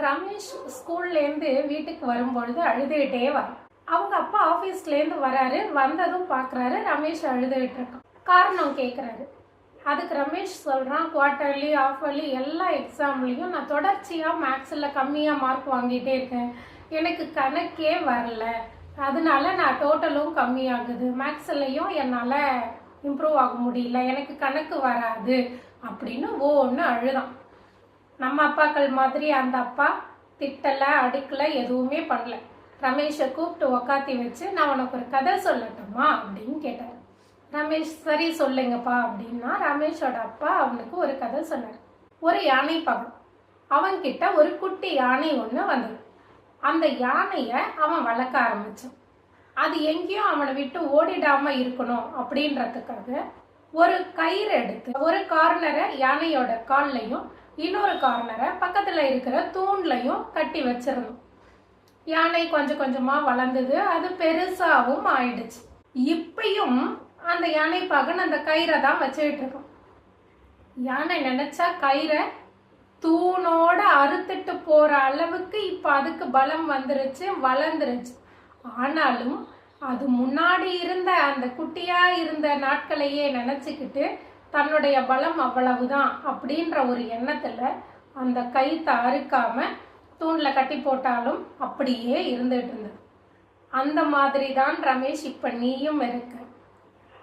ரமேஷ் ஸ்கூல்லேருந்து வீட்டுக்கு வரும்பொழுது அழுதுகிட்டே வரும் அவங்க அப்பா ஆஃபீஸ்லேருந்து வராரு வந்ததும் பார்க்குறாரு ரமேஷ் அழுதுகிட்டு இருக்கான் காரணம் கேட்குறாரு அதுக்கு ரமேஷ் சொல்கிறான் குவார்ட்டர்லி ஆஃபர்லி எல்லா எக்ஸாம்லேயும் நான் தொடர்ச்சியாக மேக்ஸில் கம்மியாக மார்க் வாங்கிட்டே இருக்கேன். எனக்கு கணக்கே வரல. அதனால நான் டோட்டலும் கம்மியாகுது. மேக்ஸ்லையும் என்னால் இம்ப்ரூவ் ஆக முடியல. எனக்கு கணக்கு வராது. அப்படின்னு ஒன்று அழுதான். நம்ம அப்பாக்கள் மாதிரி அந்த அப்பா திட்டலை அடுக்கலை எதுவுமே பண்ணல. ரமேஷை கூப்பிட்டு உக்காத்தி வச்சு நான் உனக்கு ஒரு கதை சொல்லட்டுமா? அப்படின்னு கேட்டார். ரமேஷ் சரி சொல்லுங்கப்பா. அப்படின்னா ரமேஷோட அப்பா அவனுக்கு ஒரு கதை சொன்னார். ஒரு யானை பகம் அவன்கிட்ட ஒரு குட்டி யானை ஒன்று வந்தது. அந்த யானையை அவன் வளர்க்க ஆரம்பித்தான் அது எங்கேயும் அவனை விட்டு ஓடிடாமல் இருக்கணும் அப்படின்றதுக்காக ஒரு கயிறு எடுத்து ஒரு கார்னரை யானையோட கால்லையும் இன்னொரு கார்னரை பக்கத்தில் இருக்கிற தூண்லையும் கட்டி வச்சிடணும் யானை கொஞ்சம் கொஞ்சமாக வளர்ந்தது அது பெருசாகவும் ஆயிடுச்சு. இப்பையும் அந்த யானை பகன் அந்த கயிறை தான் வச்சுக்கிட்டு இருக்கும் யானை நினைச்சா கயிறை தூணோட அறுத்துட்டு போற அளவுக்கு இப்ப அதுக்கு பலம் வந்துருச்சு வளர்ந்துருச்சு. ஆனாலும் அது முன்னாடி இருந்த அந்த குட்டியா இருந்த நாட்களையே நினைச்சுக்கிட்டு தன்னுடைய பலம் அவ்வளவுதான் அப்படின்ற ஒரு எண்ணத்துல அந்த கயித்தை அறுக்காம தூண்ல கட்டி போட்டாலும் அப்படியே இருந்துட்டு இருந்தது. அந்த மாதிரி தான் ரமேஷ் இப்ப நீயும் இருக்க.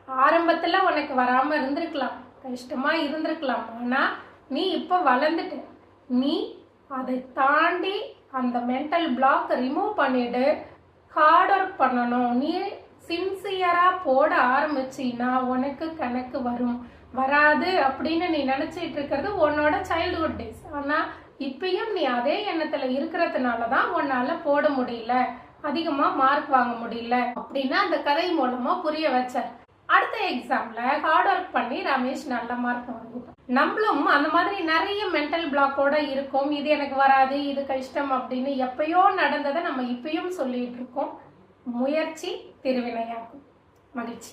ஆரம்பத்துல உனக்கு வராம இருந்திருக்கலாம். கஷ்டமா இருந்திருக்கலாம். ஆனா நீ இப்ப வளர்ந்துட்ட. நீ அதை தாண்டி அந்த மென்டல் பிளாக் ரிமூவ் பண்ணிவிடு ஹார்ட் ஒர்க் பண்ணணும். நீ சின்சியரா போட ஆரம்பிச்சின்னா உனக்கு கணக்கு வரும். வராது அப்படின்னு நீ நினைச்சிட்டு இருக்கிறது உன்னோட சைல்ட்ஹுட் டேஸ் ஆனா இப்பயும் நீ அதே எண்ணத்துல இருக்கிறதுனால தான் உன்னால போட முடியல. அதிகமா மார்க் வாங்க முடியல அப்படின்னு அந்த கதை மூலமா புரிய வச்சார். அடுத்த எக்ஸாம்ல ஹார்ட் ஒர்க் பண்ணி ரமேஷ் நல்ல மார்க் வாங்கிட்டான் நம்மளும் அந்த மாதிரி நிறைய மென்டல் பிளாக்கோட இருக்கும். இது எனக்கு வராது இது கஷ்டம் அப்படின்னு எப்பயோ நடந்ததை நம்ம இப்பயும் சொல்லிட்டு இருக்கோம். முயற்சி திருவினையாகும். மகிழ்ச்சி.